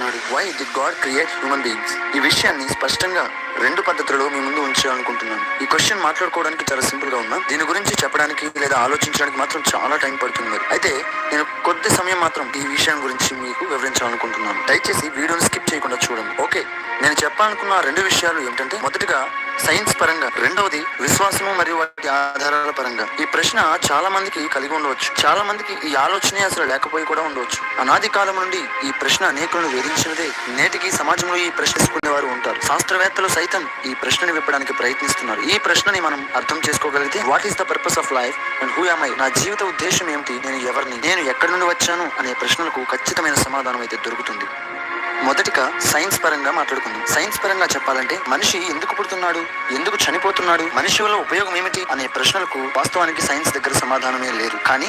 జరుగుతున్నాడు why the God create human beings ఈ విషయాన్ని స్పష్టంగా రెండు పద్ధతులలో మీ ముందు ఉంచాలనుకుంటున్నాను. ఈ క్వశ్చన్ మాట్లాడుకోవడానికి చాలా సింపుల్గా ఉన్నా దీని గురించి చెప్పడానికి లేదా ఆలోచించడానికి మాత్రం చాలా టైం పడుతుంది. అయితే నేను కొద్ది సమయం మాత్రం ఈ విషయం గురించి మీకు వివరించాలనుకుంటున్నాను. దయచేసి వీడియోని స్కిప్ చేయకుండా చూడండి. ఓకే నేను చెప్పాలనుకున్న రెండు విషయాలు ఏంటంటే మొదటిగా సైన్స్ పరంగా రెండవది విశ్వాసము మరియు వాటి ఆధారాల పరంగా. ఈ ప్రశ్న చాలా మందికి కలిగి ఉండవచ్చు. చాలా మందికి ఈ ఆలోచనే అసలు లేకపోయి కూడా ఉండవచ్చు. అనాది కాలం నుండి ఈ ప్రశ్న అనేకులను వేధించినదే. నేటికి సమాజంలో ఈ ప్రశ్నించుకునే వారు ఉంటారు. శాస్త్రవేత్తలు సైతం ఈ ప్రశ్నని విప్పడానికి ప్రయత్నిస్తున్నారు. ఈ ప్రశ్నని మనం అర్థం చేసుకోగలిగితే what is the purpose of life and who I నా జీవిత ఉద్దేశం ఏమిటి? నేను ఎవరిని? నేను ఎక్కడి నుండి వచ్చాను? అనే ప్రశ్నలకు ఖచ్చితమైన సమాధానం అయితే దొరుకుతుంది. మొదటిగా సైన్స్ పరంగా మాట్లాడుకుందాం. సైన్స్ పరంగా చెప్పాలంటే మనిషి ఎందుకు పుడుతున్నాడు? ఎందుకు చనిపోతున్నాడు? మనిషి వల్ల ఉపయోగం ఏమిటి? అనే ప్రశ్నలకు వాస్తవానికి సైన్స్ దగ్గర సమాధానమే లేదు. కానీ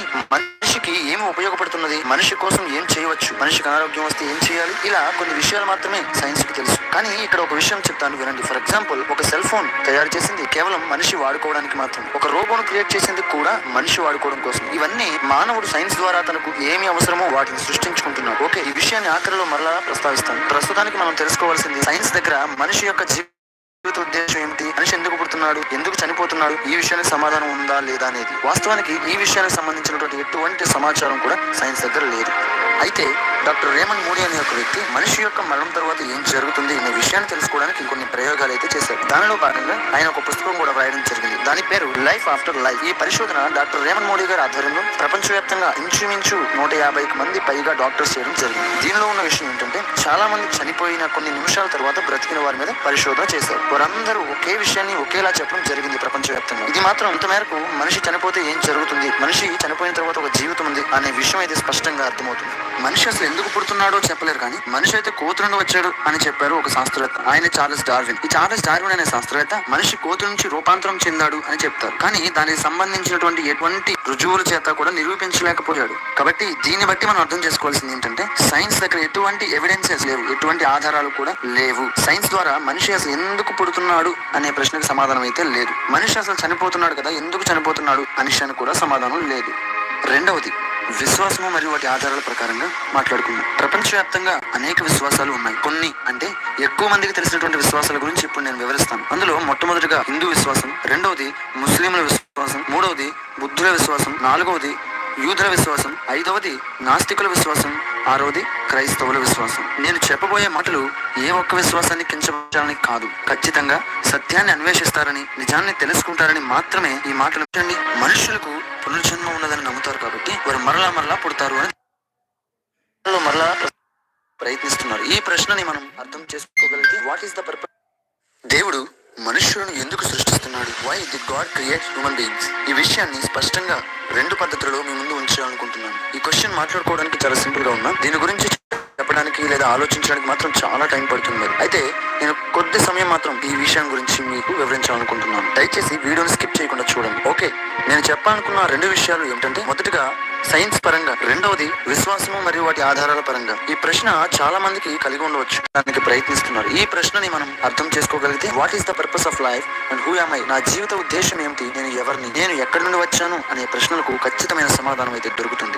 మనిషికి ఏమి ఉపయోగపడుతున్నది? మనిషి కోసం ఏం చేయవచ్చు? మనిషికి అనారోగ్యం వస్తే ఏం చేయాలి? ఇలా కొన్ని విషయాలు మాత్రమే సైన్స్కి తెలుసు. కానీ ఇక్కడ ఒక విషయం చెప్తాను వినండి. ఫర్ ఎగ్జాంపుల్ ఒక సెల్ ఫోన్ తయారు చేసింది కేవలం మనిషి వాడుకోవడానికి మాత్రం ఒక రోబోను క్రియేట్ చేసింది కూడా మనిషి వాడుకోవడం కోసం ఇవన్నీ మానవుడు సైన్స్ ద్వారా తనకు ఏమి అవసరమో వాటిని సృష్టించుకుంటున్నాడు. ఓకే ఈ విషయాన్ని ఆఖరిలో మరలా ప్రస్తావిస్తాను. ప్రస్తుతానికి మనం తెలుసుకోవాల్సింది సైన్స్ దగ్గర మనిషి యొక్క జీవిత ఉద్దేశం ఏమిటి? మనిషి ఎందుకు పుడుతున్నాడు? ఎందుకు చనిపోతున్నాడు? ఈ విషయానికి సమాధానం ఉందా లేదా అనేది. వాస్తవానికి ఈ విషయానికి సంబంధించినటువంటి ఎటువంటి సమాచారం కూడా సైన్స్ దగ్గర లేదు. అయితే డాక్టర్ రేమన్ మూడి అనే ఒక వ్యక్తి మనిషి యొక్క మరణం తర్వాత ఏం జరుగుతుంది అనే విషయాన్ని తెలుసుకోవడానికి ఇంకొన్ని ప్రయోగాలు అయితే చేశారు. దానిలో భాగంగా ఆయన ఒక పుస్తకం కూడా రాయడం జరిగింది. దాని పేరు లైఫ్ ఆఫ్టర్ లైఫ్ ఈ పరిశోధన డాక్టర్ రేమన్ మోడీ గారి ఆధ్వర్యంలో ప్రపంచవ్యాప్తంగా ఇంచుమించు నూట యాభైకి మంది పైగా డాక్టర్స్ చేయడం జరిగింది. దీనిలో ఉన్న విషయం ఏంటంటే చాలా మంది చనిపోయిన కొన్ని నిమిషాల తర్వాత బ్రతికిన వారి మీద పరిశోధన చేశారు. వారందరూ ఒకే విషయాన్ని ఒకేలా చెప్పడం జరిగింది ప్రపంచవ్యాప్తంగా. ఇది మాత్రం ఇంత మేరకు మనిషి చనిపోతే ఏం జరుగుతుంది? మనిషి చనిపోయిన తర్వాత ఒక జీవితం ఉంది అనే విషయం అయితే స్పష్టంగా అర్థమవుతుంది. మనిషి అసలు ఎందుకు పుడుతున్నాడో చెప్పలేరు కానీ మనిషి అయితే కోతు నుండి వచ్చాడు అని చెప్పారు ఒక శాస్త్రవేత్త. ఆయన చార్లెస్ డార్విన్. ఈ చార్లెస్ డార్విన్ అనే శాస్త్రవేత్త మనిషి కోతు నుంచి రూపాంతరం చెందాడు అని చెప్తారు. కానీ దానికి సంబంధించినటువంటి ఎటువంటి రుజువుల చేత కూడా నిరూపించలేకపోయాడు. కాబట్టి దీన్ని బట్టి మనం అర్థం చేసుకోవాల్సింది ఏంటంటే సైన్స్ దగ్గర ఎటువంటి ఎవిడెన్సెస్ లేవు. ఎటువంటి ఆధారాలు కూడా లేవు. సైన్స్ ద్వారా మనిషి అసలు ఎందుకు పుడుతున్నాడు అనే ప్రశ్నకు సమాధానం అయితే లేదు. మనిషి అసలు చనిపోతున్నాడు కదా ఎందుకు చనిపోతున్నాడు అనిషానికి కూడా సమాధానం లేదు. రెండవది విశ్వాసము మరియు వాటి ఆధారాల ప్రకారంగా మాట్లాడుకుందాం. ప్రపంచవ్యాప్తంగా అనేక విశ్వాసాలు ఉన్నాయి. కొన్ని అంటే ఎక్కువ మందికి తెలిసినటువంటి విశ్వాసాల గురించి ఇప్పుడు నేను వివరిస్తాను. అందులో మొట్టమొదటిగా హిందూ విశ్వాసం రెండవది ముస్లింల విశ్వాసం మూడవది బుద్ధుల విశ్వాసం నాలుగవది యూదుల విశ్వాసం ఐదవది నాస్తికుల విశ్వాసం ఆరవది క్రైస్తవుల విశ్వాసం. నేను చెప్పబోయే మాటలు ఏ ఒక్క విశ్వాసాన్ని కించపరచాలని కాదు. ఖచ్చితంగా సత్యాన్ని అన్వేషిస్తారని నిజాన్ని తెలుసుకుంటారని మాత్రమే ఈ మాటలు మనుషులకు పునర్జన్మ ఉన్నదని నమ్ముతారు కాబట్టి వారు మరలా మరలా పుడతారు అని మరలా ప్రయత్నిస్తున్నారు. ఈ ప్రశ్నని మనం అర్థం చేసుకోగలిగితే వాట్ ఈస్ ద పర్పస్ దేవుడు మనుష్యులను ఎందుకు సృష్టిస్తున్నాడు why the God create human beings ఈ విషయాన్ని స్పష్టంగా రెండు పద్ధతులలో మీ ముందు ఉంచాలనుకుంటున్నాను. ఈ క్వశ్చన్ మాట్లాడుకోవడానికి చాలా సింపుల్గా ఉన్నా. దీని గురించి చెప్పడానికి లేదా ఆలోచించడానికి మాత్రం చాలా టైం పడుతుంది అయితే నేను కొద్ది సమయం మాత్రం ఈ విషయం గురించి మీకు వివరించాలనుకుంటున్నాను. దయచేసి వీడియోని స్కిప్ చేయకుండా చూడండి. ఓకే నేను చెప్పాలనుకున్న రెండు విషయాలు ఏమిటంటే మొదటిగా సైన్స్ పరంగా రెండవది విశ్వాసము మరియు వాటి ఆధారాల పరంగా. ఈ ప్రశ్న చాలా మందికి కలిగి ఉండవచ్చు దానికి ప్రయత్నిస్తున్నారు. ఈ ప్రశ్నని మనం అర్థం చేసుకోగలిగితే what is the purpose of life and who I నా జీవిత ఉద్దేశం ఏమిటి? నేను ఎవరిని? నేను ఎక్కడి నుండి వచ్చాను? అనే ప్రశ్నలకు ఖచ్చితమైన సమాధానం అయితే దొరుకుతుంది.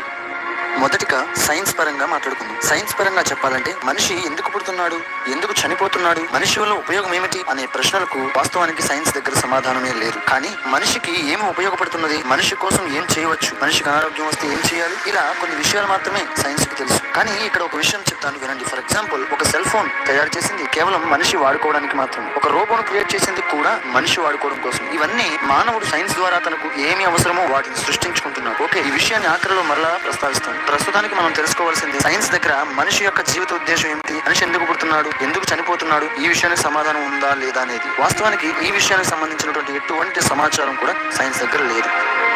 మొదటిగా సైన్స్ పరంగా మాట్లాడుకుందాం. సైన్స్ పరంగా చెప్పాలంటే మనిషి ఎందుకు పుడుతున్నాడు? ఎందుకు చనిపోతున్నాడు? మనిషి వల్ల ఉపయోగం ఏమిటి? అనే ప్రశ్నలకు వాస్తవానికి సైన్స్ దగ్గర సమాధానమే లేదు. కానీ మనిషికి ఏమి ఉపయోగపడుతున్నది? మనిషి కోసం ఏం చేయవచ్చు? మనిషికి అనారోగ్యం వస్తే ఏం చేయాలి? ఇలా కొన్ని విషయాలు మాత్రమే సైన్స్కి తెలుసు. కానీ ఇక్కడ ఒక విషయం చెప్తాను వినండి. ఫర్ ఎగ్జాంపుల్ ఒక సెల్ ఫోన్ తయారు చేసింది కేవలం మనిషి వాడుకోవడానికి మాత్రం ఒక రోబోను క్రియేట్ చేసింది కూడా మనిషి వాడుకోవడం కోసం. ఇవన్నీ మానవుడు సైన్స్ ద్వారా తనకు ఏమి అవసరమో వాటిని సృష్టించుకుంటున్నాడు. ఓకే ఈ విషయాన్ని ఆఖరిలో మరలా ప్రస్తావిస్తాను. ప్రస్తుతానికి మనం తెలుసుకోవాల్సింది సైన్స్ దగ్గర మనిషి యొక్క జీవిత ఉద్దేశం ఏమిటి? మనిషి ఎందుకు పుడుతున్నాడు? ఎందుకు చనిపోతున్నాడు? ఈ విషయానికి సమాధానం ఉందా లేదా అనేది. వాస్తవానికి ఈ విషయానికి సంబంధించినటువంటి ఎటువంటి సమాచారం కూడా సైన్స్ దగ్గర లేదు.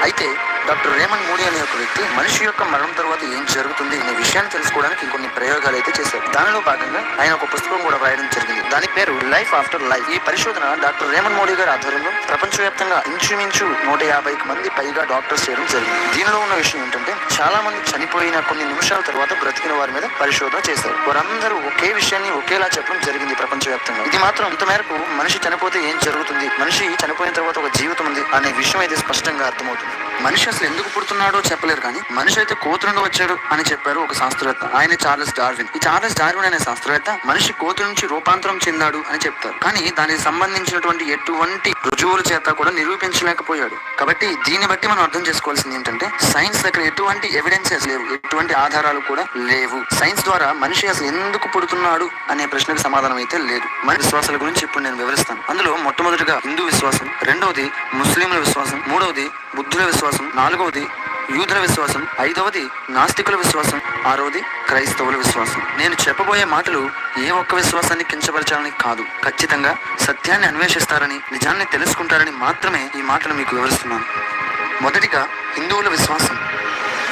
అయితే డాక్టర్ రేమన్ మూడీ అనే ఒక వ్యక్తి మనిషి యొక్క మరణం తర్వాత ఏం జరుగుతుంది అనే విషయాన్ని తెలుసుకోవడానికి కొన్ని ప్రయోగాలు అయితే చేశారు. దానిలో భాగంగా ఆయన ఒక పుస్తకం కూడా రాయడం జరిగింది. దాని పేరు లైఫ్ ఆఫ్టర్ లైఫ్ ఈ పరిశోధన డాక్టర్ రేమన్ మోడీ గారి ఆధ్వర్యంలో ప్రపంచవ్యాప్తంగా ఇంచుమించు నూట యాభైకి మంది పైగా డాక్టర్స్ చేయడం జరిగింది. దీనిలో ఉన్న విషయం ఏంటంటే చాలా మంది చనిపోయిన కొన్ని నిమిషాల తర్వాత బ్రతికిన వారి మీద పరిశోధన చేశారు. వారందరూ ఒకే విషయాన్ని ఒకేలా చెప్పడం జరిగింది ప్రపంచవ్యాప్తంగా. ఇది మాత్రం ఇంత మేరకు మనిషి చనిపోతే ఏం జరుగుతుంది మనిషి చనిపోయిన తర్వాత ఒక జీవితం ఉంది అనే విషయం అయితే స్పష్టంగా అర్థమవుతుంది. మనిషి అసలు ఎందుకు పుడుతున్నాడో చెప్పలేరు కానీ మనిషి అయితే కోతి వచ్చాడు అని చెప్పారు ఒక శాస్త్రవేత్త. ఆయన చార్లెస్ డార్విన్. ఈ చార్లెస్ డార్విన్ అనే శాస్త్రవేత్త మనిషి కోతు నుంచి రూపాంతరం చెందాడు అని చెప్తారు. కానీ దానికి సంబంధించినటువంటి ఎటువంటి రుజువుల చేత కూడా నిరూపించలేకపోయాడు. కాబట్టి దీన్ని బట్టి మనం అర్థం చేసుకోవాల్సింది ఏంటంటే సైన్స్ దగ్గర ఎటువంటి ఎవిడెన్సెస్ లేవు. ఎటువంటి ఆధారాలు కూడా లేవు. సైన్స్ ద్వారా మనిషి అసలు ఎందుకు పుడుతున్నాడు అనే ప్రశ్నకు సమాధానం అయితే లేదు. మన విశ్వాసాల గురించి ఇప్పుడు నేను వివరిస్తాను. అందులో మొట్టమొదటిగా హిందూ విశ్వాసం రెండవది ముస్లింల విశ్వాసం మూడవది బుద్ధుల విశ్వాసం నాలుగవది యూదుల విశ్వాసం ఐదవది నాస్తికుల విశ్వాసం ఆరవది క్రైస్తవుల విశ్వాసం. నేను చెప్పబోయే మాటలు ఏ ఒక్క విశ్వాసాన్ని కించపరచాలని కాదు. ఖచ్చితంగా సత్యాన్ని అన్వేషిస్తారని నిజాన్ని తెలుసుకుంటారని మాత్రమే ఈ మాటలు మీకు వివరిస్తున్నాను. మొదటిగా హిందువుల విశ్వాసం.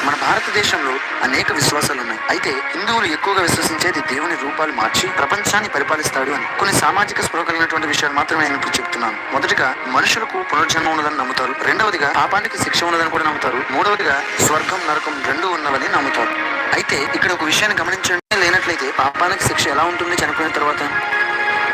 మన భారతదేశంలో అనేక విశ్వాసాలు ఉన్నాయి. అయితే హిందువులు ఎక్కువగా విశ్వసించేది దేవుని రూపాలు మార్చి ప్రపంచాన్ని పరిపాలిస్తాడు అని. కొన్ని సామాజిక స్పృహ కలిగినటువంటి విషయాలు మాత్రమే నేను ఇప్పుడు చెప్తున్నాను. మొదటిగా మనుషులకు పునర్జన్మ ఉన్నదని నమ్ముతారు. రెండవదిగా పాపానికి శిక్ష ఉన్నదని కూడా నమ్ముతారు. మూడవదిగా స్వర్గం నరకం రెండు ఉన్నవని నమ్ముతారు. అయితే ఇక్కడ ఒక విషయాన్ని గమనించండి. లేనట్లయితే పాపానికి శిక్ష ఎలా ఉంటుంది? చనిపోయిన తర్వాత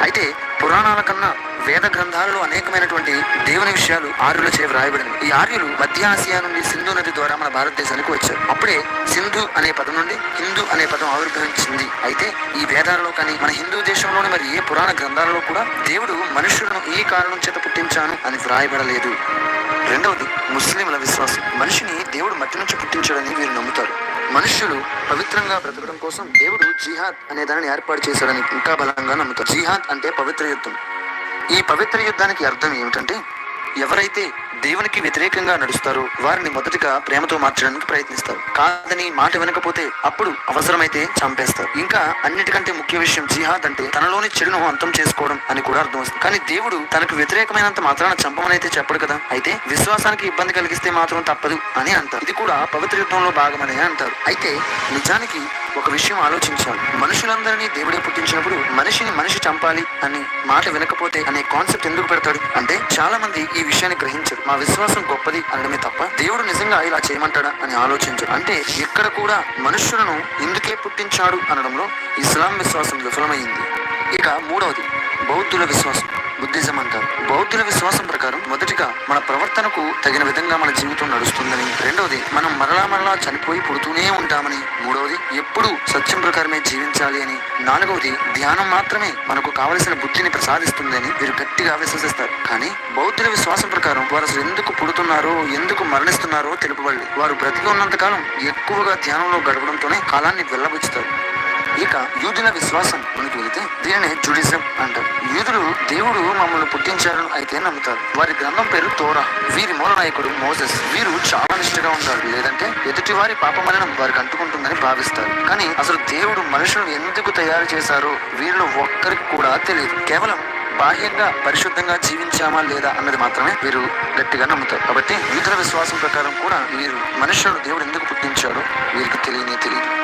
అయితే పురాణాల కన్నా వేద గ్రంథాలలో అనేకమైనటువంటి దేవుని విషయాలు ఆర్యుల చే వ్రాయబడింది ఈ ఆర్యులు మధ్య ఆసియా నుండి సింధు నది ద్వారా మన భారతదేశానికి వచ్చారు. అప్పుడే సింధు అనే పదం నుండి హిందూ అనే పదం ఆవిర్భవించింది. అయితే ఈ వేదాలలో కానీ మన హిందూ దేశంలోని మరి ఏ పురాణ గ్రంథాలలో కూడా దేవుడు మనుషులను ఈ కారణం చేత పుట్టించాను అని వ్రాయబడలేదు. రెండవది ముస్లింల విశ్వాసం. మనిషిని దేవుడు మట్టి నుంచి పుట్టించాడని వీరు నమ్ముతారు. మనుష్యులు పవిత్రంగా బ్రతకడం కోసం దేవుడు జిహాద్ అనే దానిని ఏర్పాటు చేశాడని ఇంకా బలంగా నమ్ముతారు. జిహాద్ అంటే పవిత్ర యుద్ధం. ఈ పవిత్ర యుద్ధానికి అర్థం ఏమిటంటే ఎవరైతే దేవునికి వ్యతిరేకంగా నడుస్తారో వారిని మొదటగా ప్రేమతో మార్చడానికి ప్రయత్నిస్తారు. కాదని మాట వినకపోతే అప్పుడు అవసరమైతే చంపేస్తారు. ఇంకా అన్నిటికంటే ముఖ్య విషయం జిహాద్ అంటే తనలోని చెడును అంతం చేసుకోవడం అని కూడా అర్థం వస్తుంది. కానీ దేవుడు తనకు వ్యతిరేకమైనంత మాత్రాన చంపమనైతే చెప్పడు కదా? అయితే విశ్వాసానికి ఇబ్బంది కలిగిస్తే మాత్రం తప్పదు అని అంటారు. ఇది కూడా పవిత్ర యుద్ధంలో భాగమని అంటారు. అయితే నిజానికి ఒక విషయం ఆలోచించాలి. మనుషులందరినీ దేవుడే పుట్టించినప్పుడు మనిషిని మనిషి చంపాలి అని మాట వినకపోతే అనే కాన్సెప్ట్ ఎందుకు పెడతాడు? అంటే చాలా మంది ఈ విషయాన్ని గ్రహించరు. మా విశ్వాసం గొప్పది అనడమే తప్ప దేవుడు నిజంగా ఇలా చేయమంటాడా అని ఆలోచించరు. అంటే ఇక్కడ కూడా మనుషులను ఇందుకే పుట్టించాడు అనడంలో ఇస్లాం విశ్వాసం విఫలమైంది. ఇక మూడవది బౌద్ధుల విశ్వాసం. బుద్ధిజం అంటారు బౌద్ధుల విశ్వాసం ప్రకారం మొదటిగా మన ప్రవర్తనకు తగిన విధంగా మన జీవితం నడుస్తుందని. రెండవది మనం మరలా మరలా చనిపోయి పుడుతూనే ఉంటామని. మూడవది ఎప్పుడు సత్యం ప్రకారమే జీవించాలి అని. నాలుగవది ధ్యానం మాత్రమే మనకు కావలసిన బుద్ధిని ప్రసాదిస్తుందని వీరు గట్టిగా విశ్వసిస్తారు. కానీ బౌద్ధుల విశ్వాసం ప్రకారం వారు అసలు ఎందుకు పుడుతున్నారో ఎందుకు మరణిస్తున్నారో తెలుపబడి వారు బ్రతికి ఉన్నంత కాలం ఎక్కువగా ధ్యానంలో గడపడంతోనే కాలాన్ని వెళ్ళబుచ్చుతారు. ఇక యూదుల విశ్వాసం మనకు వెళితే దీనిని జుడిజం అంటారు. యూదులు దేవుడు మమ్మల్ని పుట్టించారని అయితే నమ్ముతారు. వారి గ్రంథం పేరు తోరా. వీరి మూల నాయకుడు మోసెస్. వీరు చాలా నిష్ఠగా ఉంటారు. లేదంటే ఎదుటి వారి పాపమరణం వారికి అంటుకుంటుందని భావిస్తారు. కానీ అసలు దేవుడు మనుషులను ఎందుకు తయారు చేశారో వీరిలో ఒక్కరికి కూడా తెలియదు. కేవలం బాహ్యంగా పరిశుద్ధంగా జీవించామా లేదా అన్నది మాత్రమే వీరు గట్టిగా నమ్ముతారు. కాబట్టి యూదుల విశ్వాసం ప్రకారం కూడా వీరు మనుషులు దేవుడు ఎందుకు పుట్టించాడో వీరికి తెలియనే తెలియదు.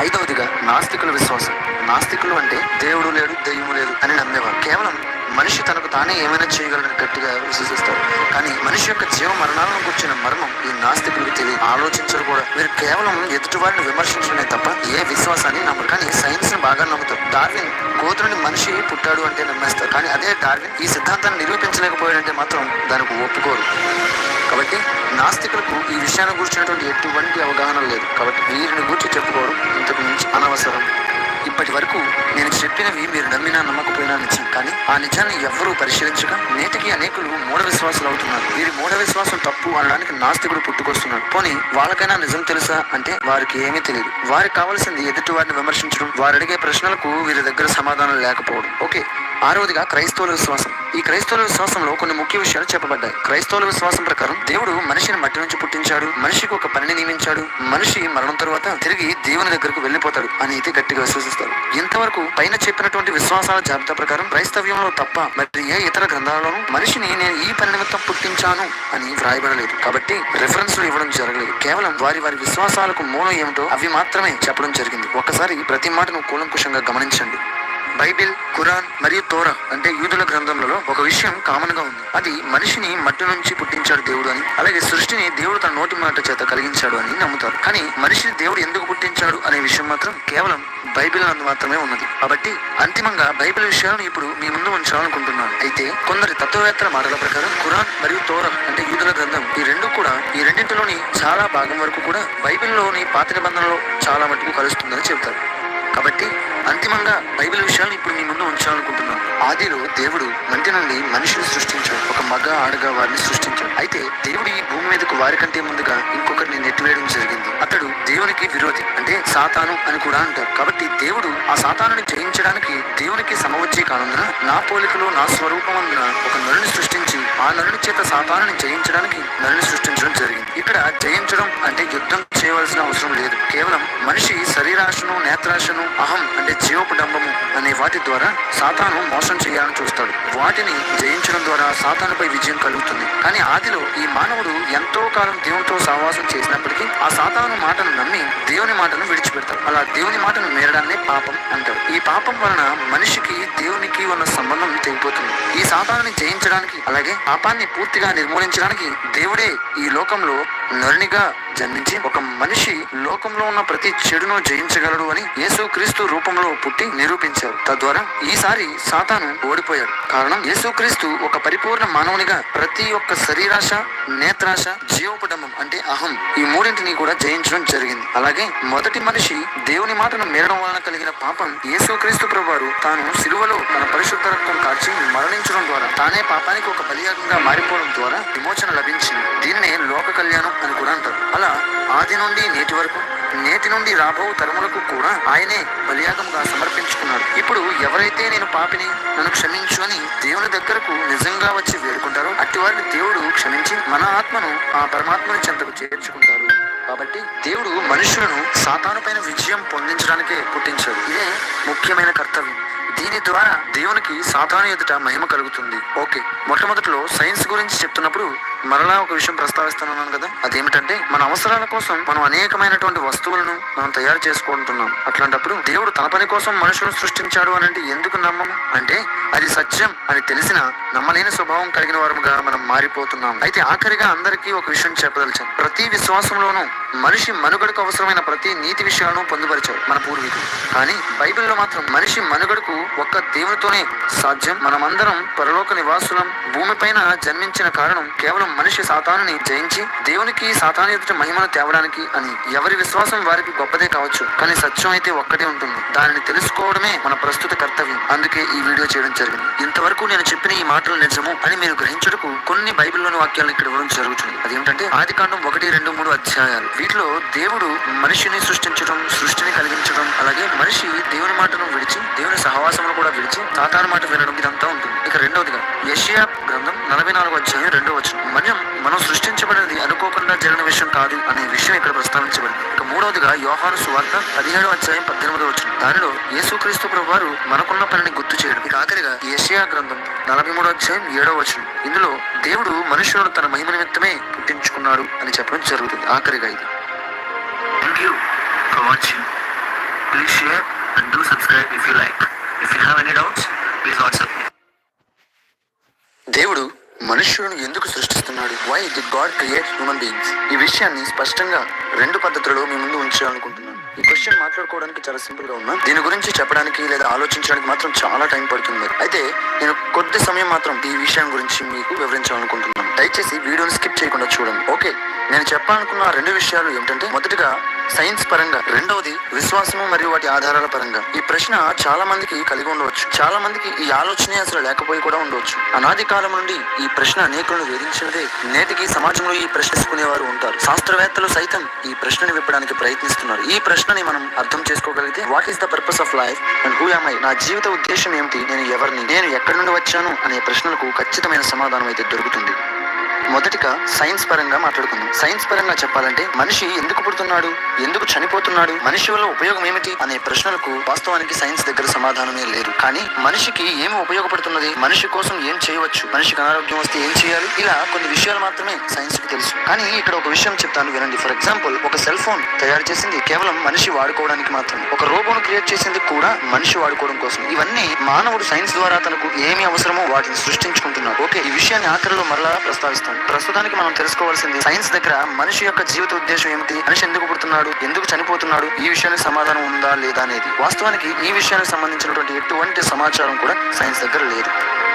ఐదవదిగా నాస్తికుల విశ్వాసం. నాస్తికులు అంటే దేవుడు లేడు దెయ్యము లేదు అని నమ్మేవారు. కేవలం మనిషి తనకు తానే ఏమైనా చేయగలడని గట్టిగా విశ్వసిస్తారు. కానీ మనిషి యొక్క జీవ మరణాలను కూర్చున్న మర్మం ఈ నాస్తికులకు తెలియదు. ఆలోచించరు కూడా. వీరు కేవలం ఎదుటి వారిని విమర్శించడమే తప్ప ఏ విశ్వాసాన్ని నమ్మరు. కానీ సైన్స్ని బాగా నమ్ముతారు. డార్విన్ కోతులని మనిషి పుట్టాడు అంటే నమ్మేస్తారు. కానీ అదే డార్విన్ ఈ సిద్ధాంతాన్ని నిరూపించలేకపోయాడంటే మాత్రం దానికి ఒప్పుకోరు. కాబట్టి నాస్తికులకు ఈ విషయాన్ని గురించినటువంటి ఎటువంటి అవగాహన లేదు. కాబట్టి వీరిని గురించి చెప్పుకోవడం ఇంతకు మించి అనవసరం. ఇప్పటి వరకు నేను చెప్పినవి మీరు నమ్మినా నమ్మకపోయినా నిజం. కానీ ఆ నిజాన్ని ఎవ్వరూ పరిశీలించక నేటికి అనేకులు మూఢ విశ్వాసాలు అవుతున్నారు వీరి మూఢ విశ్వాసం తప్పు అనడానికి నాస్తికుడు పుట్టుకొస్తున్నాడు. పోనీ వాళ్ళకైనా నిజం తెలుసా అంటే వారికి ఏమీ తెలియదు. వారికి కావాల్సింది ఎదుటి వారిని విమర్శించడం వారు అడిగే ప్రశ్నలకు వీరి దగ్గర సమాధానం లేకపోవడం. ఓకే ఆరవదిగా క్రైస్తవుల విశ్వాసం. ఈ క్రైస్తవుల విశ్వాసంలో కొన్ని ముఖ్య విషయాలు చెప్పబడ్డాయి. క్రైస్తవుల విశ్వాసం ప్రకారం దేవుడు మనిషిని మట్టి నుంచి పుట్టించాడు మనిషికి ఒక పనిని నియమించాడు మనిషి మరణం తరువాత తిరిగి దేవుని దగ్గరకు వెళ్ళిపోతాడు అని అయితే గట్టిగా విశ్వసిస్తారు. ఇంతవరకు పైన చెప్పినటువంటి విశ్వాసాల జాబితా ప్రకారం క్రైస్తవ్యంలో తప్ప మరి ఏ ఇతర గ్రంథాలలోనూ మనిషిని నేను ఈ పని నిమిత్తం పుట్టించాను అని వ్రాయబడలేదు. కాబట్టి రెఫరెన్స్లు ఇవ్వడం జరగలేదు. కేవలం వారి వారి విశ్వాసాలకు మూలం ఏమిటో అవి మాత్రమే చెప్పడం జరిగింది. ఒకసారి ప్రతి మాటను కూలంకుషంగా గమనించండి. బైబిల్ ఖురాన్ మరియు తోరా అంటే యూదుల గ్రంథంలో ఒక విషయం కామన్గా ఉంది. అది మనిషిని మట్టి నుంచి పుట్టించాడు దేవుడు అని అలాగే సృష్టిని దేవుడు తన నోటి మాట చేత కలిగించాడు అని నమ్ముతారు. కానీ మనిషిని దేవుడు ఎందుకు పుట్టించాడు అనే విషయం మాత్రం కేవలం బైబిల్ నందు మాత్రమే ఉన్నది. కాబట్టి అంతిమంగా బైబిల్ విషయాలను ఇప్పుడు మీ ముందు ఉంచాలనుకుంటున్నాను. అయితే కొందరి తత్వవేత్తల మాటల ప్రకారం ఖురాన్ మరియు తోరా అంటే యూదుల గ్రంథం ఈ రెండు కూడా ఈ రెండింటిలోని చాలా భాగం వరకు కూడా బైబిల్లోని పాత నిబంధనలో చాలా మటుకు కలుస్తుందని చెబుతారు. కాబట్టి అంతిమంగా బైబిల్ విషయాన్ని ఇప్పుడు మీ ముందు ఉంచాలనుకుంటున్నాను. ఆదిలో దేవుడు మంటి నుండి మనిషిని సృష్టించాడు. ఒక మగ ఆడగా వారిని సృష్టించాడు. అయితే దేవుడు ఈ భూమి మీదకు వారి కంటే ముందుగా ఇంకొకరిని నెట్టివేయడం జరిగింది. అతడు దేవునికి విరోధి అంటే సాతాను అని కూడా అంటారు. కాబట్టి దేవుడు ఆ సాతానుని జయించడానికి దేవునికి సమవచ్చే కానుందున నా పోలికలో నా స్వరూపమందున ఒక నరుని సృష్టించి ఆ నరుని చేత సాతానుని జయించడానికి నరుని సృష్టించడం జరిగింది. ఇక్కడ జయించడం అంటే యుద్ధం చేయవలసిన అవసరం లేదు. కేవలం మనిషి శరీరాశను నేత్రాశను అహం అంటే జీవపడంబము అనే వాటి ద్వారా సాతాను మోసం చేయాలని చూస్తాడు. వాటిని జయించడం ద్వారా సాతానుపై విజయం కలుగుతుంది. కానీ ఆదిలో ఈ మానవుడు ఎంతో కాలం దేవునితో సహవాసం చేసినప్పటికీ ఆ సాతాను మాటను నమ్మి దేవుని మాటను విడిచిపెడతాడు. అలా దేవుని మాటను మేరడాన్ని పాపం అంటారు. ఈ పాపం వలన మనిషికి దేవునికి ఉన్న సంబంధం తెగిపోతుంది. ఈ సాతాన్ని జయించడానికి అలాగే పాపాన్ని పూర్తిగా నిర్మూలించడానికి దేవుడే ఈ లోకంలో నరునిగా జన్మించి ఒక మనిషి లోకంలో ఉన్న ప్రతి చెడును జయించగలడు అని యేసు క్రీస్తు రూపంలో పుట్టి నిరూపించారు. తద్వారా ఈసారి సాతాను ఓడిపోయాడు. కారణం యేసుక్రీస్తు ఒక పరిపూర్ణ మానవునిగా ప్రతి ఒక్క శరీరాశ నేత్రాశ జీవోపడమం అంటే అహం. ఈ మూడింటిని కూడా జయించడం జరిగింది. అలాగే మొదటి మనిషి దేవుని మాటను మేరడం వలన కలిగిన పాపం యేసుక్రీస్తు ప్రభువారు తాను సిలువలో తన పరిశుద్ధ రక్తం కాచి మరణించడం ద్వారా తానే పాపానికి ఒక బలియాగంగా మారిపోవడం ద్వారా విమోచన లభించింది. దీనినే లోక కళ్యాణం అని కూడా అంటారు. అలా ఆది నుండి నేటి వరకు నేటి నుండి రాబో తరములకు కూడా ఆయనే బలియాగంగా సమర్పించుకున్నాడు. ఇప్పుడు ఎవరైతే నేను పాపిని నన్ను క్షమించు అని దేవుని దగ్గరకు నిజంగా వచ్చి వేడుకుంటారో అట్టి వారిని దేవుడు క్షమించి మన ఆత్మను ఆ పరమాత్మని చెంతకు చేర్చుకుంటారు కాబట్టి దేవుడు మనుషులను సాతాను పైన విజయం పొందించడానికే పుట్టించాడు. ఇదే ముఖ్యమైన కర్తవ్యం. దీని ద్వారా దేవునికి సాధారణ ఎదుట మహిమ కలుగుతుంది. ఓకే మొట్టమొదటిలో సైన్స్ గురించి చెప్తున్నప్పుడు మరలా ఒక విషయం ప్రస్తావిస్తున్నాను కదా? అదేమిటంటే మన అవసరాల కోసం మనం అనేకమైనటువంటి వస్తువులను మనం తయారు చేసుకుంటున్నాం. అట్లాంటప్పుడు దేవుడు తన పని కోసం మనుషులను సృష్టించాడు అని అంటే ఎందుకు నమ్మము? అంటే అది సత్యం అని తెలిసిన నమ్మలేని స్వభావం కలిగిన వారుగా మనం మారిపోతున్నాం. అయితే ఆఖరిగా అందరికీ ఒక విషయం చెప్పదలిచాను ప్రతి విశ్వాసంలోనూ మనిషి మనుగడకు అవసరమైన ప్రతి నీతి విషయాలను పొందుపరిచారు మన పూర్వీకులు. కానీ బైబిల్లో మాత్రం మనిషి మనుగడకు ఒక్క దేవునితోనే సాధ్యం. మనమందరం పరలోక నివాసులం. భూమిపైన జన్మించిన కారణం కేవలం మనిషి సాతానుని జయించి దేవునికి సాతాను ఎదుట మహిమను తేవడానికి అని ఎవరి విశ్వాసం వారికి గొప్పదే కావచ్చు కానీ సత్యం అయితే ఒక్కటే ఉంటుంది. దానిని తెలుసుకోవడమే మన ప్రస్తుత కర్తవ్యం. అందుకే ఈ వీడియో చేయడం జరిగింది. ఇంతవరకు నేను చెప్పిన ఈ మాటలు నిజము అని మీరు గ్రహించుటకు కొన్ని బైబిల్లోని వాక్యాలను ఇక్కడ ఇవ్వడం జరుగుతుంది అదేంటంటే ఆది కాండం ఒకటి రెండు మూడు అధ్యాయాలు. వీటిలో దేవుడు మనిషిని సృష్టించడం సృష్టిని కలిగించడం అలాగే మనిషి దేవుని మాటను విడిచి దేవుని సహవాసమును కూడా విడిచి సాతాను మాట వినడం ఇదంతా ఉంటుంది. ఇక రెండవదిగా యషియా గ్రంథం నలభై నాలుగు అధ్యాయం రెండో వచ్చిన మనం మనం సృష్టించబడినది అనుకోకుండా జరిగిన విషయం కాదు అనే విషయం ఇక్కడ ప్రస్తావించబడింది. ఇక మూడవదిగా యోహాను సువార్త పదిహేడు అధ్యాయం పద్దెనిమిదో వచనం. దానిలో యేసుక్రీస్తు ప్రభు వారు మనకున్న పనిని గుర్తు చేయడం. ఇక ఆఖరిగా యెషయా గ్రంథం నలభై మూడో అధ్యాయం ఏడో వచనం. ఇందులో దేవుడు మనుషులను తన మహిమ నిమిత్తమే పుట్టించుకున్నాడు అని చెప్పడం జరుగుతుంది. ఆఖరిగా ఇది. Thank you for watching please share దేవుడు మనుష్యులను ఎందుకు సృష్టిస్తున్నాడు why the God create human beings ఈ విషయాన్ని స్పష్టంగా రెండు పద్ధతులలో మీ ముందు ఉంచాలనుకుంటున్నాను. ఈ క్వశ్చన్ మాట్లాడుకోవడానికి చాలా సింపుల్గా ఉన్నా దీని గురించి చెప్పడానికి లేదా ఆలోచించడానికి మాత్రం చాలా టైం పడుతుంది. అయితే నేను కొద్ది సమయం మాత్రం ఈ విషయం గురించి మీకు వివరించాలనుకుంటున్నాను. దయచేసి వీడియోని స్కిప్ చేయకుండా చూడండి. ఓకే నేను చెప్పాలనుకున్న రెండు విషయాలు ఏమిటంటే మొదటిగా సైన్స్ పరంగా రెండవది విశ్వాసము మరియు వాటి ఆధారాల పరంగా. ఈ ప్రశ్న చాలా మందికి కలిగి ఉండవచ్చు. చాలా మందికి ఈ ఆలోచనే అసలు లేకపోయి కూడా ఉండవచ్చు. అనాది కాలం నుండి ఈ ప్రశ్న అనేకులను వేధించినదే. నేటికి సమాజంలో ఈ ప్రశ్నించుకునేవారు ఉంటారు. శాస్త్రవేత్తలు సైతం ఈ ప్రశ్నని విప్పడానికి ప్రయత్నిస్తున్నారు. ఈ ప్రశ్నని మనం అర్థం చేసుకోగలిగితే what is the purpose of life and who I నా జీవిత ఉద్దేశం ఏమిటి? నేను ఎవరిని? నేను ఎక్కడి నుండి వచ్చాను? అనే ప్రశ్నలకు ఖచ్చితమైన సమాధానం అయితే దొరుకుతుంది. మొదటిగా సైన్స్ పరంగా మాట్లాడుకుందాం. సైన్స్ పరంగా చెప్పాలంటే మనిషి ఎందుకు పుడుతున్నాడు? ఎందుకు చనిపోతున్నాడు? మనిషి వల్ల ఉపయోగం ఏమిటి? అనే ప్రశ్నలకు వాస్తవానికి సైన్స్ దగ్గర సమాధానమే లేదు. కానీ మనిషికి ఏమి ఉపయోగపడుతున్నది? మనిషి కోసం ఏం చేయవచ్చు? మనిషికి అనారోగ్యం వస్తే ఏం చేయాలి? ఇలా కొన్ని విషయాలు మాత్రమే సైన్స్కి తెలుసు. కానీ ఇక్కడ ఒక విషయం చెప్తాను వినండి. ఫర్ ఎగ్జాంపుల్ ఒక సెల్ ఫోన్ తయారు చేసింది కేవలం మనిషి వాడుకోవడానికి మాత్రమే. ఒక రోబోను క్రియేట్ చేసింది కూడా మనిషి వాడుకోవడం కోసం. ఇవన్నీ మానవుడు సైన్స్ ద్వారా తనకు ఏమి అవసరమో వాటిని సృష్టించుకుంటున్నాడు. ఓకే ఈ విషయాన్ని ఆఖరిలో మరలా ప్రస్తావిస్తాను. ప్రస్తుతానికి మనం తెలుసుకోవాల్సింది సైన్స్ దగ్గర మనిషి యొక్క జీవిత ఉద్దేశం ఏమిటి? మనిషి ఎందుకు పుడుతున్నాడు? ఎందుకు చనిపోతున్నాడు? ఈ విషయానికి సమాధానం ఉందా లేదా అనేది. వాస్తవానికి ఈ విషయానికి సంబంధించినటువంటి ఎటువంటి సమాచారం కూడా సైన్స్ దగ్గర లేదు.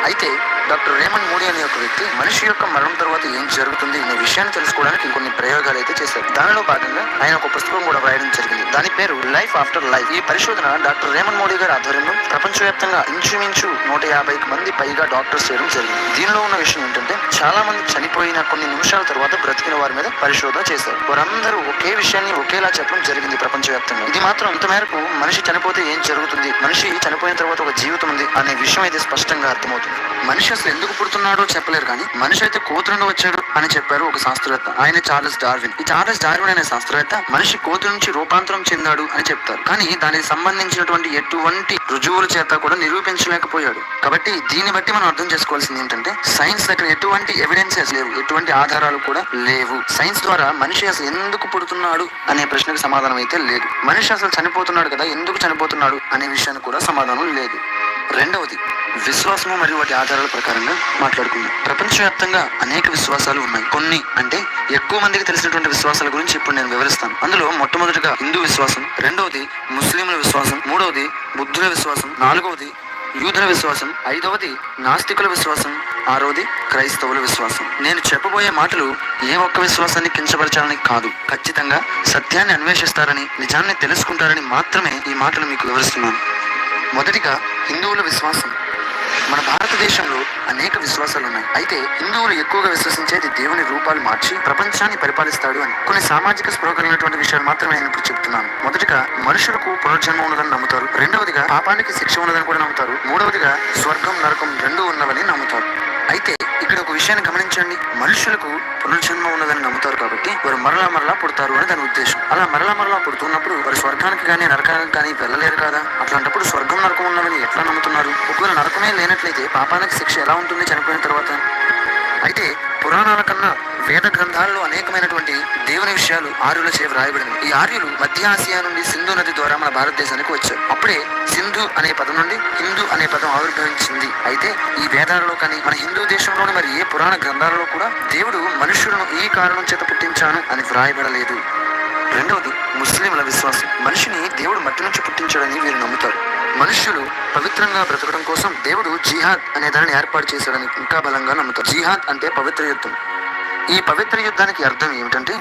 అయితే డాక్టర్ రేమండ్ మోడీ అనే ఒక వ్యక్తి మనిషి యొక్క మరణం తర్వాత ఏం జరుగుతుంది అనే విషయాన్ని తెలుసుకోవడానికి కొన్ని ప్రయోగాలు అయితే చేశారు. దానిలో భాగంగా ఆయన ఒక పుస్తకం కూడా రాయడం జరిగింది. దాని పేరు లైఫ్ ఆఫ్టర్ లైఫ్. ఈ పరిశోధన డాక్టర్ రేమండ్ మోడీ గారి ఆధ్వర్యంలో ప్రపంచవ్యాప్తంగా ఇంచుమించు నూట యాభై మంది పైగా డాక్టర్స్ చేయడం జరిగింది. దీనిలో ఉన్న విషయం ఏంటంటే చాలా మంది చనిపోయిన కొన్ని నిమిషాల తర్వాత బ్రతికిన వారి మీద పరిశోధన చేశారు. వారందరూ ఒకే విషయాన్ని ఒకేలా చెప్పడం జరిగింది ప్రపంచవ్యాప్తంగా. ఇది మాత్రం ఇంత మేరకు మనిషి చనిపోతే ఏం జరుగుతుంది మనిషి చనిపోయిన తర్వాత ఒక జీవితం ఉంది అనే విషయం అయితే స్పష్టంగా అర్థమవుతుంది. మనిషి అసలు ఎందుకు పుడుతున్నాడో చెప్పలేరు కానీ మనిషి అయితే కోతులను వచ్చాడు అని చెప్పారు ఒక శాస్త్రవేత్త. ఆయన చార్లెస్ డార్విన్. ఈ చార్లెస్ డార్విన్ అనే శాస్త్రవేత్త మనిషి కోతు నుంచి రూపాంతరం చెందాడు అని చెప్తారు. కానీ దానికి సంబంధించినటువంటి ఎటువంటి రుజువుల చేత కూడా నిరూపించలేకపోయాడు. కాబట్టి దీన్ని బట్టి మనం అర్థం చేసుకోవాల్సింది ఏంటంటే సైన్స్ దగ్గర ఎటువంటి ఎవిడెన్సెస్ లేవు. ఎటువంటి ఆధారాలు కూడా లేవు. సైన్స్ ద్వారా మనిషి అసలు ఎందుకు పుడుతున్నాడు అనే ప్రశ్నకు సమాధానం అయితే లేదు. మనిషి అసలు చనిపోతున్నాడు కదా ఎందుకు చనిపోతున్నాడు అనే విషయానికి కూడా సమాధానం లేదు. రెండవది విశ్వాసము మరియు వాటి ఆధారాల ప్రకారంగా మాట్లాడుకుందాం. ప్రపంచవ్యాప్తంగా అనేక విశ్వాసాలు ఉన్నాయి. కొన్ని అంటే ఎక్కువ మందికి తెలిసినటువంటి విశ్వాసాల గురించి ఇప్పుడు నేను వివరిస్తాను. అందులో మొట్టమొదటిగా హిందూ విశ్వాసం రెండవది ముస్లింల విశ్వాసం మూడవది బుద్ధుల విశ్వాసం నాలుగవది యూదుల విశ్వాసం ఐదవది నాస్తికుల విశ్వాసం ఆరవది క్రైస్తవుల విశ్వాసం. నేను చెప్పబోయే మాటలు ఏ ఒక్క విశ్వాసాన్ని కించపరచాలని కాదు. ఖచ్చితంగా సత్యాన్ని అన్వేషిస్తారని నిజాన్ని తెలుసుకుంటారని మాత్రమే ఈ మాటలు మీకు వివరిస్తున్నాను. మొదటిగా హిందువుల విశ్వాసం. మన భారతదేశంలో అనేక విశ్వాసాలు ఉన్నాయి అయితే హిందువులు ఎక్కువగా విశ్వసించేది దేవుని రూపాలు మార్చి ప్రపంచాన్ని పరిపాలిస్తాడు అని. కొన్ని సామాజిక స్పృహ కలిగినటువంటి విషయాలు మాత్రమే నేను ఇప్పుడు చెప్తున్నాను. మొదటిగా మనుషులకు పునర్జన్మ ఉన్నదని నమ్ముతారు. రెండవదిగా పాపానికి శిక్ష ఉన్నదని కూడా నమ్ముతారు. మూడవదిగా స్వర్గం నరకం రెండు ఉన్నవని నమ్ముతారు. అయితే ఇక్కడ ఒక విషయాన్ని గమనించండి. మనుషులకు పునర్జన్మ ఉన్నదని నమ్ముతారు కాబట్టి వారు మరలా మరలా పుడతారు అని దాని ఉద్దేశం. అలా మరలా మరలా పుడుతున్నప్పుడు వారు స్వర్గానికి కానీ నరకానికి కానీ వెళ్ళలేరు కదా? అట్లాంటప్పుడు స్వర్గం నరకం ఉన్నదని ఎట్లా నమ్ముతున్నారు? ఒకవేళ నరకమే లేనట్లయితే పాపానికి శిక్ష ఎలా ఉంటుంది చనిపోయిన తర్వాత? అయితే పురాణాల కన్నా వేద గ్రంథాల్లో అనేకమైనటువంటి దేవుని విషయాలు ఆర్యుల చే వ్రాయబడింది ఈ ఆర్యులు మధ్య ఆసియా నుండి సింధు నది ద్వారా మన భారతదేశానికి వచ్చారు. అప్పుడే సింధు అనే పదం నుండి హిందూ అనే పదం ఆవిర్భవించింది. అయితే ఈ వేదాలలో కానీ మన హిందూ దేశంలోని మరి ఏ పురాణ గ్రంథాలలో కూడా దేవుడు మనుషులను ఈ కారణం చేత పుట్టించాను అని వ్రాయబడలేదు. రెండవది ముస్లింల విశ్వాసం. మనిషిని దేవుడు మట్టి నుంచి పుట్టించాడని వీరు నమ్ముతారు. మనుష్యులు పవిత్రంగా బ్రతకడం కోసం దేవుడు జిహాద్ అనే దానిని ఏర్పాటు చేశాడని ఇంకా బలంగా నమ్ముతారు. జిహాద్ అంటే పవిత్ర యుద్ధం. ఈ పవిత్ర యుద్ధానికి అర్థం ఏమిటంటే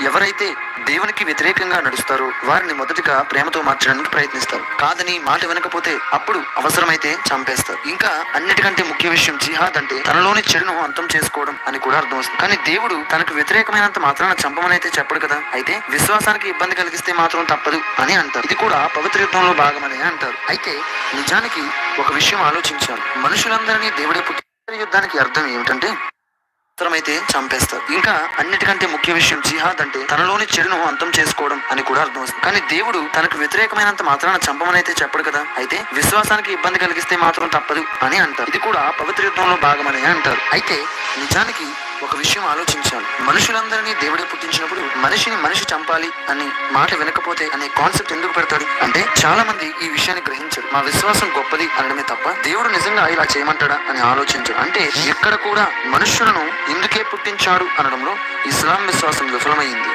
ఎవరైతే దేవునికి వ్యతిరేకంగా నడుస్తారో వారిని మొదటిగా ప్రేమతో మార్చడానికి ప్రయత్నిస్తారు. కాదని మాట వినకపోతే అప్పుడు అవసరమైతే చంపేస్తారు. ఇంకా అన్నిటికంటే ముఖ్య విషయం జిహాద్ అంటే తనలోని చెడును అంతం చేసుకోవడం అని కూడా అర్థం వస్తుంది. కానీ దేవుడు తనకు వ్యతిరేకమైనంత మాత్రాన చంపమని అయితే చెప్పడు కదా? అయితే విశ్వాసానికి ఇబ్బంది కలిగిస్తే మాత్రం తప్పదు అని అంటారు. ఇది కూడా పవిత్ర యుద్ధంలో భాగమని అంటారు. అయితే నిజానికి ఒక విషయం ఆలోచించాలి. మనుషులందరినీ దేవుడే పుట్టి యుద్ధానికి అర్థం ఏమిటంటే అవసరమైతే చంపేస్తారు. ఇంకా అన్నిటికంటే ముఖ్య విషయం జిహాద్ అంటే తనలోని చెడును అంతం చేసుకోవడం అని కూడా అర్థం వస్తుంది. కానీ దేవుడు తనకు వ్యతిరేకమైనంత మాత్రాన చంపమని అయితే చెప్పడు కదా? అయితే విశ్వాసానికి ఇబ్బంది కలిగిస్తే మాత్రం తప్పదు అని అంటారు. ఇది కూడా పవిత్ర యుద్ధంలో భాగమని అంటారు. అయితే నిజానికి ఒక విషయం ఆలోచించాలి. మనుషులందరినీ దేవుడే పుట్టించినప్పుడు మనిషిని మనిషి చంపాలి అని మాట వినకపోతే అనే కాన్సెప్ట్ ఎందుకు పెడతాడు? అంటే చాలా మంది ఈ విషయాన్ని గ్రహించరు. మా విశ్వాసం గొప్పది అనడమే తప్ప దేవుడు నిజంగా ఇలా చేయమంటాడా అని ఆలోచించడు అంటే ఎక్కడ కూడా మనుష్యులను ఇందుకే పుట్టించాడు అనడంలో ఇస్లాం విశ్వాసం విఫలమైంది.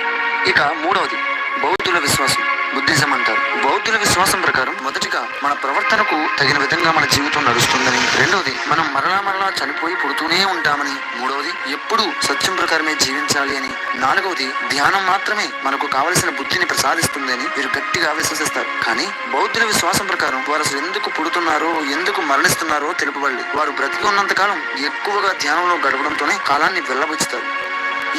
ఇక మూడవది బౌద్ధుల విశ్వాసం. బుద్ధిజం అంటారు బౌద్ధుల విశ్వాసం ప్రకారం మొదటిగా మన ప్రవర్తనకు తగిన విధంగా మన జీవితం నడుస్తుందని. రెండవది మనం మరలా మరలా చనిపోయి పుడుతూనే ఉంటామని. మూడవది ఎప్పుడు సత్యం ప్రకారమే జీవించాలి అని. నాలుగవది ధ్యానం మాత్రమే మనకు కావలసిన బుద్ధిని ప్రసాదిస్తుందని వీరు గట్టిగా విశ్వసిస్తారు. కానీ బౌద్ధుల విశ్వాసం ప్రకారం వారు అసలు ఎందుకు పుడుతున్నారో ఎందుకు మరణిస్తున్నారో తెలుపబడలేదు. వారు బ్రతికి ఉన్నంత కాలం ఎక్కువగా ధ్యానంలో గడపడంతోనే కాలాన్ని వెళ్ళబుచ్చుతారు.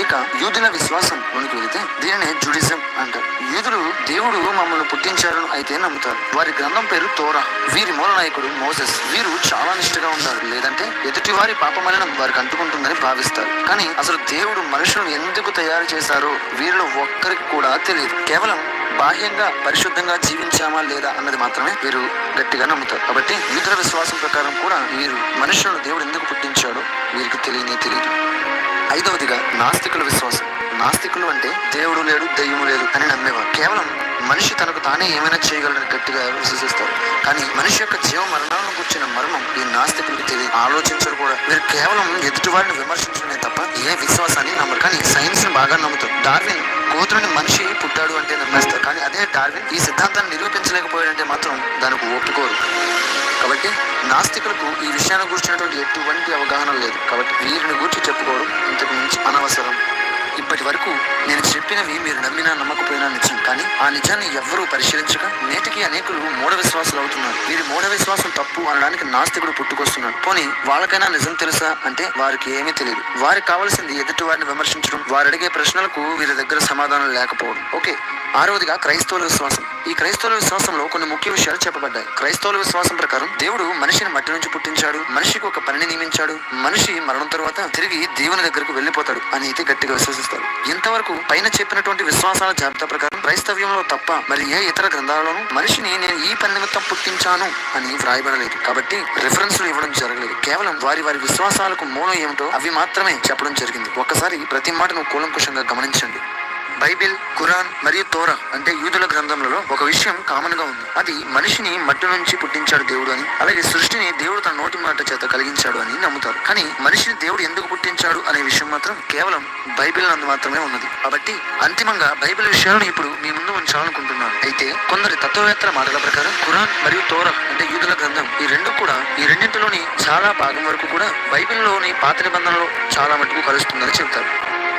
ఇక యూదుల విశ్వాసం లోనికి వెళితే దీనినే జుడిజం అంటారు. యూదులు దేవుడు మమ్మల్ని పుట్టించారు అయితే నమ్ముతారు. వారి గ్రంథం పేరు తోరా. వీరి మూల నాయకుడు మోసెస్. వీరు చాలా నిష్ఠగా ఉంటారు లేదంటే ఎదుటి వారి పాపమైన వారికి అంటుకుంటుందని భావిస్తారు. కానీ అసలు దేవుడు మనుషులను ఎందుకు తయారు చేశారో వీరిలో ఒక్కరికి కూడా తెలియదు. కేవలం బాహ్యంగా పరిశుద్ధంగా జీవించామా లేదా అన్నది మాత్రమే వీరు గట్టిగా నమ్ముతారు. కాబట్టి యూదుల విశ్వాసం ప్రకారం కూడా వీరు మనుషులను దేవుడు ఎందుకు పుట్టించాడో వీరికి తెలియనే తెలియదు. ఐదవదిగా నాస్తికుల విశ్వాసం. నాస్తికులు అంటే దేవుడు లేడు దెయ్యము లేదు అని నమ్మేవారు. కేవలం మనిషి తనకు తానే ఏమైనా చేయగలడని గట్టిగా విశ్వసిస్తారు. కానీ మనిషి యొక్క జీవ మరణాలను కూర్చిన మర్మం ఈ నాస్తికులకు తెలియదు. ఆలోచించరు కూడా. మీరు కేవలం ఎదుటి వారిని విమర్శించడమే తప్ప ఏ విశ్వాసాన్ని నమ్మరు. కానీ సైన్స్ని బాగా నమ్ముతారు. డార్విన్ కూతురుని మనిషి పుట్టాడు అంటే నమ్మేస్తారు కానీ అదే డార్విన్ ఈ సిద్ధాంతాన్ని నిరూపించలేకపోయాడంటే మాత్రం దానికి ఒప్పుకోరు. కాబట్టి నాస్తికులకు ఈ విషయాన్ని గురించినటువంటి ఎటువంటి అవగాహన లేదు. కాబట్టి వీరిని గురించి చెప్పుకోవడం ఇంతకు మించి అనవసరం. వరకు నేను చెప్పినవి మీరు నమ్మినా నమ్మకపోయినా నిజం. కానీ ఆ నిజాన్ని ఎవ్వరూ పరిశీలించక నేటికి అనేకులు మూఢ విశ్వాసాలు అవుతున్నారు. వీరి మూఢ విశ్వాసం తప్పు అనడానికి నాస్తికుడు పుట్టుకొస్తున్నాడు. పోనీ వాళ్ళకైనా నిజం తెలుసా అంటే వారికి ఏమీ తెలియదు. వారికి కావాల్సింది ఎదుటి వారిని విమర్శించడం వారు అడిగే ప్రశ్నలకు వీరి దగ్గర సమాధానం లేకపోవడం. ఓకే ఆరవదిగా క్రైస్తవుల విశ్వాసం. ఈ క్రైస్తవుల విశ్వాసంలో కొన్ని ముఖ్య విషయాలు చెప్పబడ్డాయి. క్రైస్తవుల విశ్వాసం ప్రకారం దేవుడు మనిషిని మట్టి నుంచి పుట్టించాడు మనిషికి ఒక పనిని నియమించాడు మనిషి మరణం తర్వాత తిరిగి దేవుని దగ్గరకు వెళ్ళిపోతాడు అని అయితే గట్టిగా విశ్వసిస్తారు. ఇంతవరకు పైన చెప్పినటువంటి విశ్వాసాల జాబితా ప్రకారం క్రైస్తవ్యంలో తప్ప మరి ఏ ఇతర గ్రంథాలలోనూ మనిషిని నేను ఈ పని నిమిత్తం పుట్టించాను అని వ్రాయబడలేదు. కాబట్టి రిఫరెన్స్లు ఇవ్వడం జరగలేదు. కేవలం వారి వారి విశ్వాసాలకు మూలం ఏమిటో అవి మాత్రమే చెప్పడం జరిగింది. ఒక్కసారి ప్రతి మాటను కూలంకుషంగా గమనించండి. బైబిల్ ఖురాన్ మరియు తోరా అంటే యూదుల గ్రంథంలో ఒక విషయం కామన్గా ఉంది. అది మనిషిని మట్టి నుంచి పుట్టించాడు దేవుడు అని అలాగే సృష్టిని దేవుడు తన నోటి మాట చేత కలిగించాడు అని నమ్ముతారు. కానీ మనిషిని దేవుడు ఎందుకు పుట్టించాడు అనే విషయం మాత్రం కేవలం బైబిల్ నందు మాత్రమే ఉన్నది. కాబట్టి అంతిమంగా బైబిల్ విషయాలను ఇప్పుడు మీ ముందు ఉంచాలనుకుంటున్నాను. అయితే కొందరి తత్వవేత్తల మాటల ప్రకారం ఖురాన్ మరియు తోరా అంటే యూదుల గ్రంథం ఈ రెండు కూడా ఈ రెండింటిలోని చాలా భాగం వరకు కూడా బైబిల్లోని పాత నిబంధనలో చాలా మటుకు కలుస్తుందని చెబుతారు.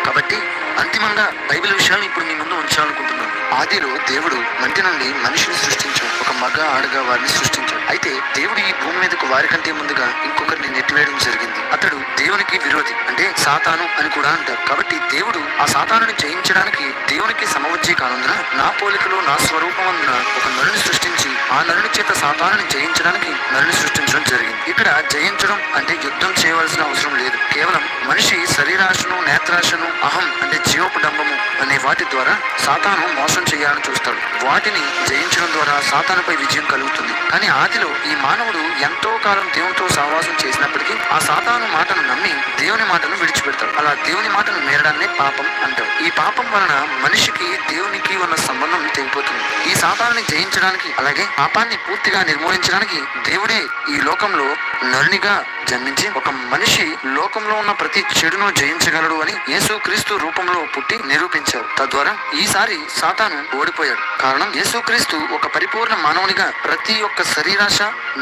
కాబట్టి అంతిమంగా బైబిల్ విషయాలను ఇప్పుడు మీ ముందు ఉంచాలనుకుంటున్నాను. ఆదిలో దేవుడు మంటి నుండి మనిషిని సృష్టించాడు. ఒక మగ ఆడగా వారిని సృష్టించాడు. అయితే దేవుడు ఈ భూమి మీదకు వారికంటే ముందుగా ఇంకొకరిని నెట్టివేయడం జరిగింది. అతడు దేవునికి విరోధి అంటే సాతాను అని కూడా అంటారు. కాబట్టి దేవుడు ఆ సాతానుని జయించడానికి దేవునికి సమవజ్జి కానందున నా పోలికలో నా స్వరూపమందున ఒక నరుని సృష్టించి ఆ నరుని చేత సాతానుని జయించడానికి నరుని సృష్టించడం జరిగింది. ఇక్కడ జయించడం అంటే యుద్ధం చేయవలసిన అవసరం లేదు. కేవలం మనిషి శరీరాశను నేత్రాశను అహం అంటే జీవపడంబము అనే వాటి ద్వారా సాతాను మోసం చేయాలని చూస్తాడు. వాటిని జయించడం ద్వారా సాతానుపై విజయం కలుగుతుంది. కానీ ఆదిలో ఈ మానవుడు ఎంతో కాలం దేవునితో సహవాసం చేసినప్పటికీ ఆ సాతాను మాటను నమ్మి దేవుని మాటను విడిచిపెడతాడు. అలా దేవుని మాటను మేరడాన్ని పాపం అంటారు. ఈ పాపం వలన మనిషికి దేవునికి ఉన్న సంబంధం తెగిపోతుంది. ఈ సాతాన్ని జయించడానికి అలాగే పాపాన్ని పూర్తిగా నిర్మూలించడానికి దేవుడే ఈ లోకంలో నరునిగా జన్మించి ఒక మనిషి లోకంలో ఉన్న ప్రతి చెడును జయించగలడు అని యేసు క్రీస్తు రూపంలో పుట్టి నిరూపించారు. తద్వారా ఈసారి సాతాను ఓడిపోయాడు. కారణం యేసుక్రీస్తు ఒక పరిపూర్ణ మానవునిగా ప్రతి ఒక్క శరీరాశ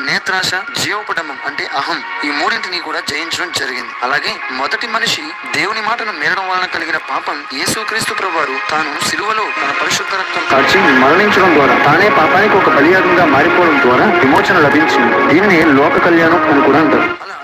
నేత్రాశ జీవోపటమం అంటే అహం ఈ మూడింటిని కూడా జయించడం జరిగింది. అలాగే మొదటి మనిషి దేవుని మాటను మేరడం వలన కలిగిన పాపం యేసుక్రీస్తు ప్రభువారు తాను సిలువలో తన పరిశుద్ధ రక్తం కాల్చి మరణించడం ద్వారా తానే పాపానికి ఒక ఆధ్యాత్మికంగా మారిపోవడం ద్వారా విమోచన లభించింది. దీనిని లోక కళ్యాణం అని కూడా అంటారు. అలా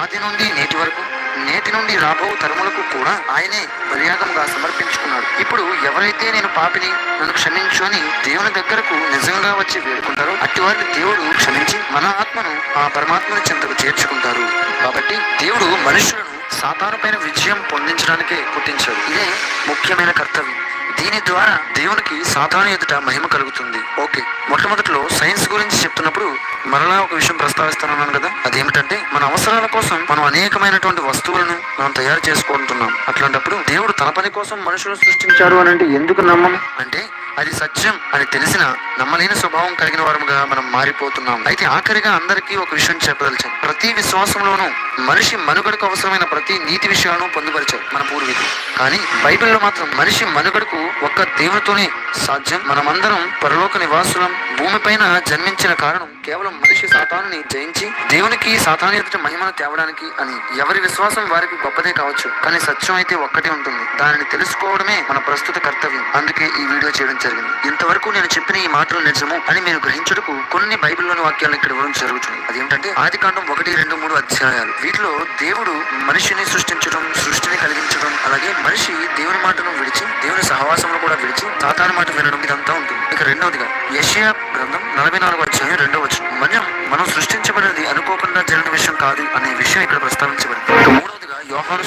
ఆది నుండి నేటి వరకు నేటి నుండి రాబో తరములకు కూడా ఆయనే బలియాగంగా సమర్పించుకున్నాడు. ఇప్పుడు ఎవరైతే నేను పాపిని నన్ను క్షమించు అని దేవుని దగ్గరకు నిజంగా వచ్చి వేడుకుంటారో అట్టి వారిని దేవుడు క్షమించి మన ఆత్మను ఆ పరమాత్మని చెంతకు చేర్చుకుంటారు. కాబట్టి దేవుడు మనుషులను సాతాను పైన విజయం పొందించడానికే పుట్టించాడు. ఇదే ముఖ్యమైన కర్తవ్యం. దీని ద్వారా దేవునికి సాధారణ ఎదుట మహిమ కలుగుతుంది. ఓకే. మొట్టమొదటిలో సైన్స్ గురించి చెప్తున్నప్పుడు మరలా ఒక విషయం ప్రస్తావిస్తున్నాను కదా? అదేమిటంటే మన అవసరాల కోసం మనం అనేకమైనటువంటి వస్తువులను మనం తయారు చేసుకుంటున్నాం. అట్లాంటప్పుడు దేవుడు తన పని కోసం మనుషులు సృష్టించారు అని అంటే ఎందుకు నమ్మం అంటే అది సత్యం అని తెలిసిన నమ్మలేని స్వభావం కలిగిన వారముగా మనం మారిపోతున్నాం. అయితే ఆఖరిగా అందరికీ ఒక విషయం చెప్పదలిచాం ప్రతి విశ్వాసంలోనూ మనిషి మనుగడకు అవసరమైన ప్రతి నీతి విషయాలను పొందుపరిచారు మన పూర్వీకులు. కానీ బైబిల్లో మాత్రం మనిషి మనుగడకు ఒక్క దేవునితోనే సాధ్యం. మనమందరం పరలోక నివాసులం. భూమిపైన జన్మించిన కారణం కేవలం మనిషి సాతానుని జయించి దేవునికి సాతాను ఎదుట మహిమను తేవడానికి అని ఎవరి విశ్వాసం వారికి గొప్పదే కావచ్చు కానీ సత్యం అయితే ఒక్కటే ఉంటుంది. దానిని తెలుసుకోవడమే మన ప్రస్తుత కర్తవ్యం. అందుకే ఈ వీడియో చేయడం జరిగింది. ఇంతవరకు నేను చెప్పిన ఈ మాటలు నిజము అని మీరు గ్రహించుటకు కొన్ని బైబిల్లోని వాక్యాలను ఇక్కడ ఇవ్వడం జరుగుతుంది అదేంటంటే ఆది కాండం ఒకటి రెండు మూడు అధ్యాయాలు. వీటిలో దేవుడు మనిషిని సృష్టించడం సృష్టిని కలిగించడం అలాగే మనిషి దేవుని మాటను విడిచి దేవుని సహవాసంలో కూడా విడిచి సాతాను మాట వినడం ఇదంతా ఉంటుంది. ఇక రెండవదిగా యషియా గ్రంథం నలభై నాలుగు అధ్యాయం రెండవ మనం మనం సృష్టించబడినది అనుకోకుండా జరిగిన విషయం కాదు అనే విషయం ఇక్కడ ప్రస్తావించబడింది. మూడవదిగా యోహాను